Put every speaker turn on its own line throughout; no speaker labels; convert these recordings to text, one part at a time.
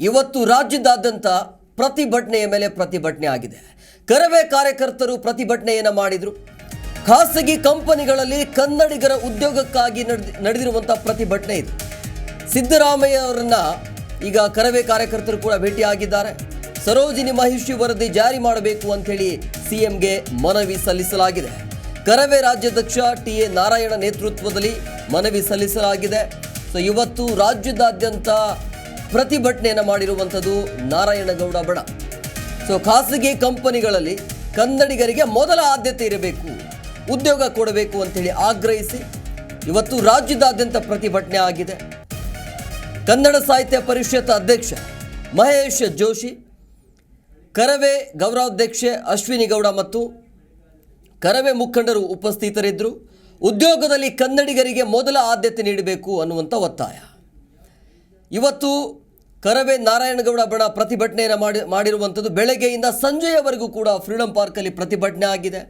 ಇವತ್ತು ರಾಜ್ಯದಾದ್ಯಂತ ಪ್ರತಿಭಟನೆಯ ಮೇಲೆ ಪ್ರತಿಭಟನೆ ಆಗಿದೆ. ಕರವೇ ಕಾರ್ಯಕರ್ತರು ಪ್ರತಿಭಟನೆಯನ್ನು ಮಾಡಿದರು. ಖಾಸಗಿ ಕಂಪನಿಗಳಲ್ಲಿ ಕನ್ನಡಿಗರ ಉದ್ಯೋಗಕ್ಕಾಗಿ ನಡೆದಿ ನಡೆದಿರುವಂಥ ಪ್ರತಿಭಟನೆ ಇದು. ಸಿದ್ದರಾಮಯ್ಯ ಅವರನ್ನ ಈಗ ಕರವೇ ಕಾರ್ಯಕರ್ತರು ಕೂಡ ಭೇಟಿಯಾಗಿದ್ದಾರೆ. ಸರೋಜಿನಿ ಮಹಿಷಿ ವರದಿ ಜಾರಿ ಮಾಡಬೇಕು ಅಂಥೇಳಿ ಸಿಎಂಗೆ ಮನವಿ ಸಲ್ಲಿಸಲಾಗಿದೆ. ಕರವೇ ರಾಜ್ಯಾಧ್ಯಕ್ಷ ಟಿ ಎ ನಾರಾಯಣ ನೇತೃತ್ವದಲ್ಲಿ ಮನವಿ ಸಲ್ಲಿಸಲಾಗಿದೆ. ಸೊ, ಇವತ್ತು ರಾಜ್ಯದಾದ್ಯಂತ ಪ್ರತಿಭಟನೆಯನ್ನು ಮಾಡಿರುವಂಥದ್ದು ನಾರಾಯಣಗೌಡ ಬಣ. ಸೊ ಖಾಸಗಿ ಕಂಪನಿಗಳಲ್ಲಿ ಕನ್ನಡಿಗರಿಗೆ ಮೊದಲ ಆದ್ಯತೆ ಇರಬೇಕು, ಉದ್ಯೋಗ ಕೊಡಬೇಕು ಅಂತೇಳಿ ಆಗ್ರಹಿಸಿ ಇವತ್ತು ರಾಜ್ಯದಾದ್ಯಂತ ಪ್ರತಿಭಟನೆ ಆಗಿದೆ. ಕನ್ನಡ ಸಾಹಿತ್ಯ ಪರಿಷತ್ ಅಧ್ಯಕ್ಷ ಮಹೇಶ್ ಜೋಶಿ, ಕರವೇ ಗೌರವಾಧ್ಯಕ್ಷೆ ಅಶ್ವಿನಿ ಗೌಡ ಮತ್ತು ಕರವೇ ಮುಖಂಡರು ಉಪಸ್ಥಿತರಿದ್ದರು. ಉದ್ಯೋಗದಲ್ಲಿ ಕನ್ನಡಿಗರಿಗೆ ಮೊದಲ ಆದ್ಯತೆ ನೀಡಬೇಕು ಅನ್ನುವಂಥ ಒತ್ತಾಯ. ಇವತ್ತು ಕರವೇ ನಾರಾಯಣಗೌಡ ಬಣ ಪ್ರತಿಭಟನೆಯನ್ನು ಮಾಡಿ, ಮಾಡಿರುವಂಥದ್ದು ಬೆಳಗ್ಗೆಯಿಂದ ಸಂಜೆಯವರೆಗೂ ಕೂಡ ಫ್ರೀಡಂ ಪಾರ್ಕಲ್ಲಿ ಪ್ರತಿಭಟನೆ ಆಗಿದೆ.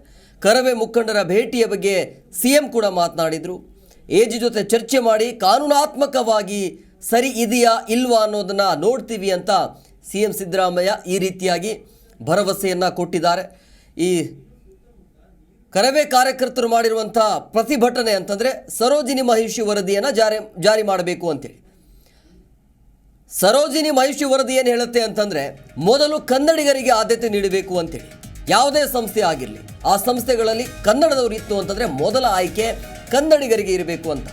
ಕರವೇ ಮುಖಂಡರ ಭೇಟಿಯ ಬಗ್ಗೆ ಸಿ ಕೂಡ ಮಾತನಾಡಿದರು. ಏಜಿ ಜೊತೆ ಚರ್ಚೆ ಮಾಡಿ ಕಾನೂನಾತ್ಮಕವಾಗಿ ಸರಿ ಇದೆಯಾ ಇಲ್ವಾ ಅನ್ನೋದನ್ನು ನೋಡ್ತೀವಿ ಅಂತ ಸಿ ಎಂ ಸಿದ್ದರಾಮಯ್ಯ ಈ ರೀತಿಯಾಗಿ ಭರವಸೆಯನ್ನು ಕೊಟ್ಟಿದ್ದಾರೆ. ಈ ಕರವೇ ಕಾರ್ಯಕರ್ತರು ಮಾಡಿರುವಂಥ ಪ್ರತಿಭಟನೆ ಅಂತಂದರೆ ಸರೋಜಿನಿ ಮಹಿಷಿ ವರದಿಯನ್ನು ಜಾರಿ ಜಾರಿ ಮಾಡಬೇಕು ಅಂತೇಳಿ. ಸರೋಜಿನಿ ಮಹಿಷಿ ವರದಿ ಏನು ಹೇಳುತ್ತೆ ಅಂತಂದರೆ, ಮೊದಲು ಕನ್ನಡಿಗರಿಗೆ ಆದ್ಯತೆ ನೀಡಬೇಕು ಅಂತೇಳಿ. ಯಾವುದೇ ಸಂಸ್ಥೆ ಆಗಿರಲಿ, ಆ ಸಂಸ್ಥೆಗಳಲ್ಲಿ ಕನ್ನಡದವರು ಇತ್ತು ಅಂತಂದರೆ ಮೊದಲ ಆಯ್ಕೆ ಕನ್ನಡಿಗರಿಗೆ ಇರಬೇಕು ಅಂತ.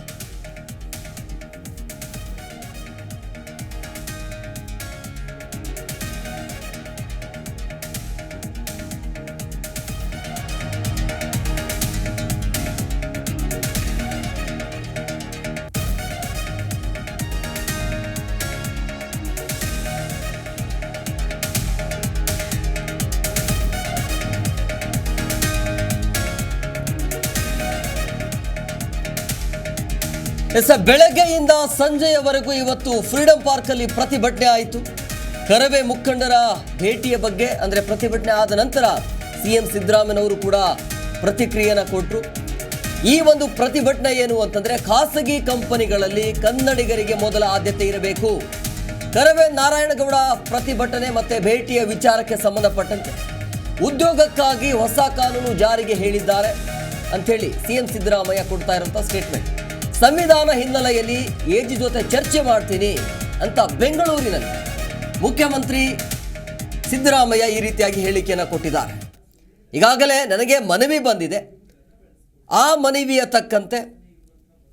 ಎಸ್ ಬೆಳಗ್ಗೆಯಿಂದ ಸಂಜೆಯವರೆಗೂ ಇವತ್ತು ಫ್ರೀಡಂ ಪಾರ್ಕಲ್ಲಿ ಪ್ರತಿಭಟನೆ ಆಯಿತು. ಕರವೇ ಮುಖಂಡರ ಭೇಟಿಯ ಬಗ್ಗೆ, ಅಂದರೆ ಪ್ರತಿಭಟನೆ ಆದ ನಂತರ ಸಿ ಎಂ ಸಿದ್ದರಾಮಯ್ಯನವರು ಕೂಡ ಪ್ರತಿಕ್ರಿಯೆಯನ್ನು ಕೊಟ್ಟರು ಈ ಒಂದು ಪ್ರತಿಭಟನೆ ಏನು ಅಂತಂದರೆ, ಖಾಸಗಿ ಕಂಪನಿಗಳಲ್ಲಿ ಕನ್ನಡಿಗರಿಗೆ ಮೊದಲ ಆದ್ಯತೆ ಇರಬೇಕು. ಕರವೇ ನಾರಾಯಣಗೌಡ ಪ್ರತಿಭಟನೆ ಮತ್ತು ಭೇಟಿಯ ವಿಚಾರಕ್ಕೆ ಸಂಬಂಧಪಟ್ಟಂತೆ ಉದ್ಯೋಗಕ್ಕಾಗಿ ಹೊಸ ಕಾನೂನು ಜಾರಿಗೆ ಹೇಳಿದ್ದಾರೆ ಅಂಥೇಳಿ ಸಿ ಎಂ ಸಿದ್ದರಾಮಯ್ಯ ಕೊಡ್ತಾ ಇರುವಂಥ ಸ್ಟೇಟ್ಮೆಂಟ್ ಸಂವಿಧಾನ ಹಿನ್ನೆಲೆಯಲ್ಲಿ ಎಜಿ ಜೊತೆ ಚರ್ಚೆ ಮಾಡ್ತೀನಿ ಅಂತ ಬೆಂಗಳೂರಿನಲ್ಲಿ ಮುಖ್ಯಮಂತ್ರಿ ಸಿದ್ದರಾಮಯ್ಯ ಈ ರೀತಿಯಾಗಿ ಹೇಳಿಕೆಯನ್ನು ಕೊಟ್ಟಿದ್ದಾರೆ. ಈಗಾಗಲೇ ನನಗೆ ಮನವಿ ಬಂದಿದೆ. ಆ ಮನವಿಯ ತಕ್ಕಂತೆ,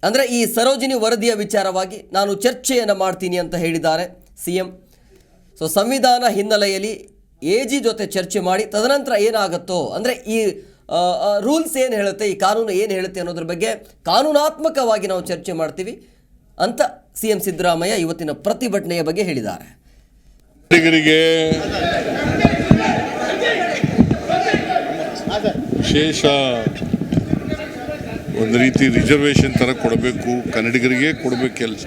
ಅಂದರೆ ಈ ಸರೋಜಿನಿ ವರದಿಯ ವಿಚಾರವಾಗಿ ನಾನು ಚರ್ಚೆಯನ್ನು ಮಾಡ್ತೀನಿ ಅಂತ ಹೇಳಿದ್ದಾರೆ ಸಿ ಎಂ ಸೊ ಸಂವಿಧಾನ ಹಿನ್ನೆಲೆಯಲ್ಲಿ ಎ ಜಿ ಜೊತೆ ಚರ್ಚೆ ಮಾಡಿ, ತದನಂತರ ಏನಾಗುತ್ತೋ, ಅಂದರೆ ಈ ರೂಲ್ಸ್ ಏನು ಹೇಳುತ್ತೆ, ಈ ಕಾನೂನು ಏನು ಹೇಳುತ್ತೆ ಅನ್ನೋದ್ರ ಬಗ್ಗೆ ಕಾನೂನಾತ್ಮಕವಾಗಿ ನಾವು ಚರ್ಚೆ ಮಾಡ್ತೀವಿ ಅಂತ ಸಿ ಎಂ ಸಿದ್ದರಾಮಯ್ಯ ಇವತ್ತಿನ ಪ್ರತಿಭಟನೆಯ ಬಗ್ಗೆ ಹೇಳಿದ್ದಾರೆ.
ವಿಶೇಷ ಒಂದು ರೀತಿ ರಿಸರ್ವೇಷನ್ ಥರ ಕೊಡಬೇಕು, ಕನ್ನಡಿಗರಿಗೆ ಕೊಡಬೇಕು ಕೆಲಸ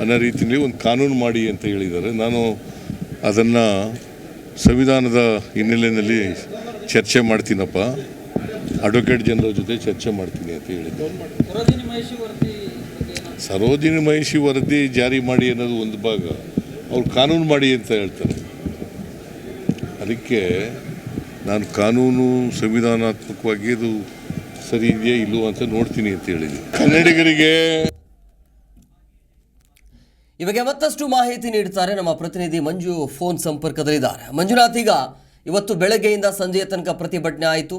ಅನ್ನೋ ರೀತಿಯಲ್ಲಿ ಒಂದು ಕಾನೂನು ಮಾಡಿ ಅಂತ ಹೇಳಿದ್ದಾರೆ. ನಾನು ಅದನ್ನು ಸಂವಿಧಾನದ ಹಿನ್ನೆಲೆಯಲ್ಲಿ ಚರ್ಚೆ ಮಾಡ್ತೀನಪ್ಪ. ಅಡ್ವೊಕೇಟ್ ಜನರಲ್ ಜೊತೆ ಚರ್ಚೆ ಮಾಡ್ತೀನಿ ಅಂತ ಹೇಳಿದ್ದೆ. ಸರೋಜಿನಿ ಮಹಿಷಿ ವರದಿ ಜಾರಿ ಮಾಡಿ ಅನ್ನೋದು ಒಂದು ಭಾಗ. ಅವ್ರು ಕಾನೂನು ಮಾಡಿ ಅಂತ ಹೇಳ್ತಾರೆ. ಅದಕ್ಕೆ ನಾನು ಕಾನೂನು ಸಂವಿಧಾನಾತ್ಮಕವಾಗಿ ಇದು ಸರಿ ಇದೆಯಾ ಇಲ್ಲೋ ಅಂತ ನೋಡ್ತೀನಿ ಅಂತ ಹೇಳಿದೆ ಕನ್ನಡಿಗರಿಗೆ
ಇವಾಗ ಮತ್ತಷ್ಟು ಮಾಹಿತಿ ನೀಡ್ತಾರೆ ನಮ್ಮ ಪ್ರತಿನಿಧಿ ಮಂಜು ಫೋನ್ ಸಂಪರ್ಕದಲ್ಲಿದ್ದಾರೆ. ಮಂಜುನಾಥ್ ಈಗ ಇವತ್ತು ಬೆಳಗ್ಗೆಯಿಂದ ಸಂಜೆಯ ತನಕ ಪ್ರತಿಭಟನೆ ಆಯಿತು.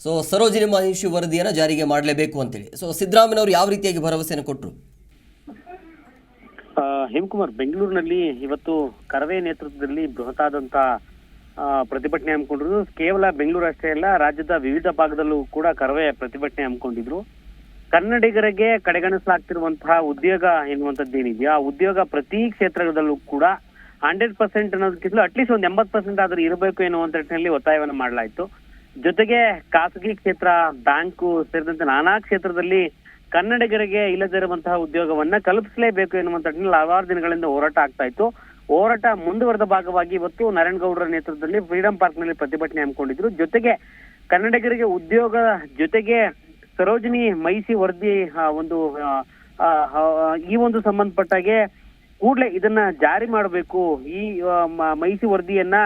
ಸೊ ಸರೋಜಿನಿ ಮಹಿಷಿ ವರದಿಯನ್ನು ಜಾರಿಗೆ ಮಾಡಲೇಬೇಕು ಅಂತೇಳಿ. ಸೊ ಸಿದ್ದರಾಮಯ್ಯವರು ಯಾವ ರೀತಿಯಾಗಿ ಭರವಸೆಯನ್ನು ಕೊಟ್ಟರು
ಹೇಮಕುಮಾರ್ ಬೆಂಗಳೂರಿನಲ್ಲಿ ಇವತ್ತು ಕರವೇ ನೇತೃತ್ವದಲ್ಲಿ ಬೃಹತ್ ಆ, ಪ್ರತಿಭಟನೆ ಹಮ್ಮಿಕೊಂಡಿದ್ರು. ಕೇವಲ ಬೆಂಗಳೂರು ಅಷ್ಟೇ ಅಲ್ಲ ರಾಜ್ಯದ ವಿವಿಧ ಭಾಗದಲ್ಲೂ ಕೂಡ ಕರವೇ ಪ್ರತಿಭಟನೆ ಹಮ್ಮಿಕೊಂಡಿದ್ರು. ಕನ್ನಡಿಗರಿಗೆ ಕಡೆಗಣಿಸಲಾಗ್ತಿರುವಂತಹ ಉದ್ಯೋಗ ಎನ್ನುವಂಥದ್ದು ಏನಿದೆಯಾ ಆ ಉದ್ಯೋಗ ಪ್ರತಿ ಕ್ಷೇತ್ರದಲ್ಲೂ ಕೂಡ ಹಂಡ್ರೆಡ್ ಪರ್ಸೆಂಟ್ ಅನ್ನೋದಕ್ಕಿಂತಲೂ ಅಟ್ಲೀಸ್ಟ್ ಒಂದು ಎಂಬತ್ತು ಪರ್ಸೆಂಟ್ ಆದ್ರೂ ಇರಬೇಕು ಎನ್ನುವಂತ ನಿಟ್ಟಿನಲ್ಲಿ ಒತ್ತಾಯವನ್ನು ಮಾಡಲಾಯಿತು. ಜೊತೆಗೆ ಖಾಸಗಿ ಕ್ಷೇತ್ರ, ಬ್ಯಾಂಕು ಸೇರಿದಂತೆ ನಾನಾ ಕ್ಷೇತ್ರದಲ್ಲಿ ಕನ್ನಡಿಗರಿಗೆ ಇಲ್ಲದಿರುವಂತಹ ಉದ್ಯೋಗವನ್ನ ಕಲ್ಪಿಸಲೇಬೇಕು ಎನ್ನುವಂತ ನಿಟ್ಟಿನಲ್ಲಿ ಹಲವಾರು ದಿನಗಳಿಂದ ಹೋರಾಟ ಆಗ್ತಾ ಇತ್ತು. ಹೋರಾಟ ಮುಂದುವರೆದ ಭಾಗವಾಗಿ ಇವತ್ತು ನಾರಾಯಣಗೌಡರ ನೇತೃತ್ವದಲ್ಲಿ ಫ್ರೀಡಂ ಪಾರ್ಕ್ನಲ್ಲಿ ಪ್ರತಿಭಟನೆ ಹಮ್ಮಿಕೊಂಡಿದ್ರು. ಜೊತೆಗೆ ಕನ್ನಡಿಗರಿಗೆ ಉದ್ಯೋಗ ಜೊತೆಗೆ ಸರೋಜಿನಿ ಮೈಸಿ ವರದಿ ಒಂದು ಈ ಒಂದು ಸಂಬಂಧಪಟ್ಟಾಗೆ ಕೂಡಲೇ ಇದನ್ನ ಜಾರಿ ಮಾಡಬೇಕು. ಈ ಮೈಸಿ ವರದಿಯನ್ನ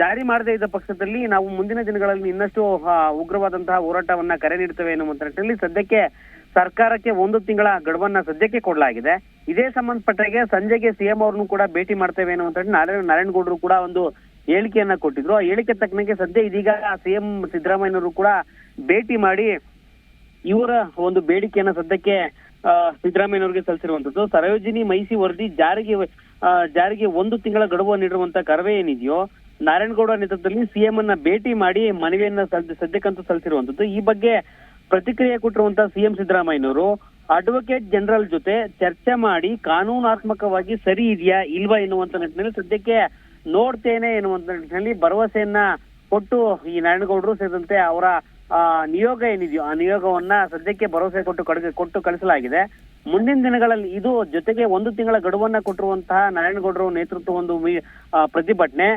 ಜಾರಿ ಮಾಡದೇ ಇದ್ದ ಪಕ್ಷದಲ್ಲಿ ನಾವು ಮುಂದಿನ ದಿನಗಳಲ್ಲಿ ಇನ್ನಷ್ಟು ಉಗ್ರವಾದಂತಹ ಹೋರಾಟವನ್ನ ಕರೆ ನೀಡ್ತೇವೆ ಎನ್ನುವಂತ ನಿಟ್ಟಿನಲ್ಲಿ ಸದ್ಯಕ್ಕೆ ಸರ್ಕಾರಕ್ಕೆ ಒಂದು ತಿಂಗಳ ಗಡುವನ್ನ ಸದ್ಯಕ್ಕೆ ಕೊಡಲಾಗಿದೆ. ಇದೇ ಸಂಬಂಧಪಟ್ಟಾಗೆ ಸಂಜೆಗೆ ಸಿಎಂ ಅವ್ರನ್ನು ಕೂಡ ಭೇಟಿ ಮಾಡ್ತೇವೆ ಅನ್ನುವಂತ ನಾರಾಯಣ ನಾರಾಯಣಗೌಡರು ಕೂಡ ಒಂದು ಹೇಳಿಕೆಯನ್ನ ಕೊಟ್ಟಿದ್ರು. ಆ ಹೇಳಿಕೆ ತಕ್ಕನಂಗೆ ಸದ್ಯ ಇದೀಗ ಸಿಎಂ ಸಿದ್ದರಾಮಯ್ಯನವರು ಕೂಡ ಭೇಟಿ ಮಾಡಿ ಇವರ ಒಂದು ಬೇಡಿಕೆಯನ್ನ ಸದ್ಯಕ್ಕೆ ಸಿದ್ದರಾಮಯ್ಯನವರಿಗೆ ಸಲ್ಲಿಸಿರುವಂತದ್ದು ಸರೋಜಿನಿ ಮೈಸಿ ವರದಿ ಜಾರಿಗೆ ಜಾರಿಗೆ ಒಂದು ತಿಂಗಳ ಗಡುವು ನೀಡಿರುವಂತ ಕರವೇ ಏನಿದೆಯೋ, ನಾರಾಯಣಗೌಡ ನೇತೃತ್ವದಲ್ಲಿ ಸಿಎಂ ಅನ್ನ ಭೇಟಿ ಮಾಡಿ ಮನವಿಯನ್ನ ಸದ್ಯ, ಸದ್ಯಕ್ಕಂತೂ ಸಲ್ಲಿಸಿರುವಂತದ್ದು ಈ ಬಗ್ಗೆ ಪ್ರತಿಕ್ರಿಯೆ ಕೊಟ್ಟಿರುವಂತ ಸಿಎಂ ಸಿದ್ದರಾಮಯ್ಯನವರು ಅಡ್ವೊಕೇಟ್ ಜನರಲ್ ಜೊತೆ ಚರ್ಚೆ ಮಾಡಿ ಕಾನೂನಾತ್ಮಕವಾಗಿ ಸರಿ ಇದೆಯಾ ಇಲ್ವಾ ಎನ್ನುವಂತ ನಿಟ್ಟಿನಲ್ಲಿ ಸದ್ಯಕ್ಕೆ ನೋಡ್ತೇನೆ ಎನ್ನುವಂತ ನಿಟ್ಟಿನಲ್ಲಿ ಭರವಸೆಯನ್ನ ಕೊಟ್ಟು ಈ ನಾರಾಯಣಗೌಡರು ಸೇರಿದಂತೆ ಅವರ ನಿಯೋಗ ಏನಿದೆಯೋ ಆ ನಿಯೋಗವನ್ನ ಸದ್ಯಕ್ಕೆ ಭರವಸೆ ಕೊಟ್ಟು ಕಡೆಗೆ ಕೊಟ್ಟು ಕಳಿಸಲಾಗಿದೆ. ಮುಂದಿನ ದಿನಗಳಲ್ಲಿ ಇದು ಜೊತೆಗೆ ಒಂದು ತಿಂಗಳ ಗಡುವನ್ನ ಕೊಟ್ಟಿರುವಂತಹ ನಾರಾಯಣಗೌಡರು ನೇತೃತ್ವ ಒಂದು ಆ, ಪ್ರತಿಭಟನೆ.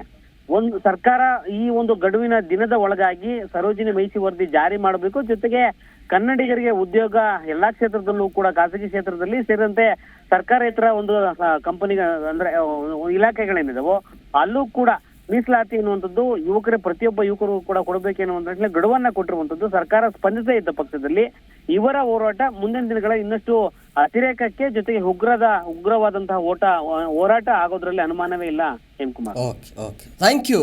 ಒಂದು ಸರ್ಕಾರ ಈ ಒಂದು ಗಡುವಿನ ದಿನದ ಒಳಗಾಗಿ ಸರೋಜಿನಿ ಮೈಸಿ ವರದಿ ಜಾರಿ ಮಾಡಬೇಕು. ಜೊತೆಗೆ ಕನ್ನಡಿಗರಿಗೆ ಉದ್ಯೋಗ ಎಲ್ಲಾ ಕ್ಷೇತ್ರದಲ್ಲೂ ಕೂಡ ಖಾಸಗಿ ಕ್ಷೇತ್ರದಲ್ಲಿ ಸೇರಿದಂತೆ ಸರ್ಕಾರೇತರ ಒಂದು ಕಂಪನಿ ಅಂದ್ರೆ ಆ, ಇಲಾಖೆಗಳೇನಿದಾವೋ ಅಲ್ಲೂ ಕೂಡ ಮೀಸಲಾತಿ ಎನ್ನುವಂಥದ್ದು ಯುವಕರೇ ಪ್ರತಿಯೊಬ್ಬ ಯುವಕರು ಕೂಡ ಕೊಡಬೇಕೆನ್ನುವಂತ ಗಡುವನ್ನ ಕೊಟ್ಟಿರುವಂತದ್ದು ಸರ್ಕಾರ ಸ್ಪಂದಿಸದೇ ಇದ್ದ ಪಕ್ಷದಲ್ಲಿ ಇವರ ಹೋರಾಟ ಮುಂದಿನ ದಿನಗಳ ಇನ್ನಷ್ಟು ಅತಿರೇಕಕ್ಕೆ ಜೊತೆಗೆ ಉಗ್ರದ ಉಗ್ರವಾದಂತಹ ಓಟ ಹೋರಾಟ ಆಗೋದ್ರಲ್ಲಿ ಅನುಮಾನವೇ ಇಲ್ಲ Hemakumar
okay okay. Thank you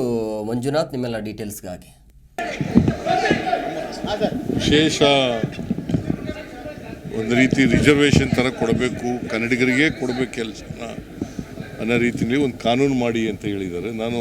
Manjunath ನಿಮ್ಮೆಲ್ಲ ಡೀಟೇಲ್ಸ್ಗಾಗಿ
ವಿಶೇಷ ಒಂದು ರೀತಿ ರಿಸರ್ವೇಷನ್ ಥರ ಕೊಡಬೇಕು ಕನ್ನಡಿಗರಿಗೆ ಕೊಡಬೇಕು ಕೆಲಸ ಅನ್ನೋ ರೀತಿಯಲ್ಲಿ ಒಂದು ಕಾನೂನು ಮಾಡಿ ಅಂತ ಹೇಳಿದ್ದಾರೆ. ನಾನು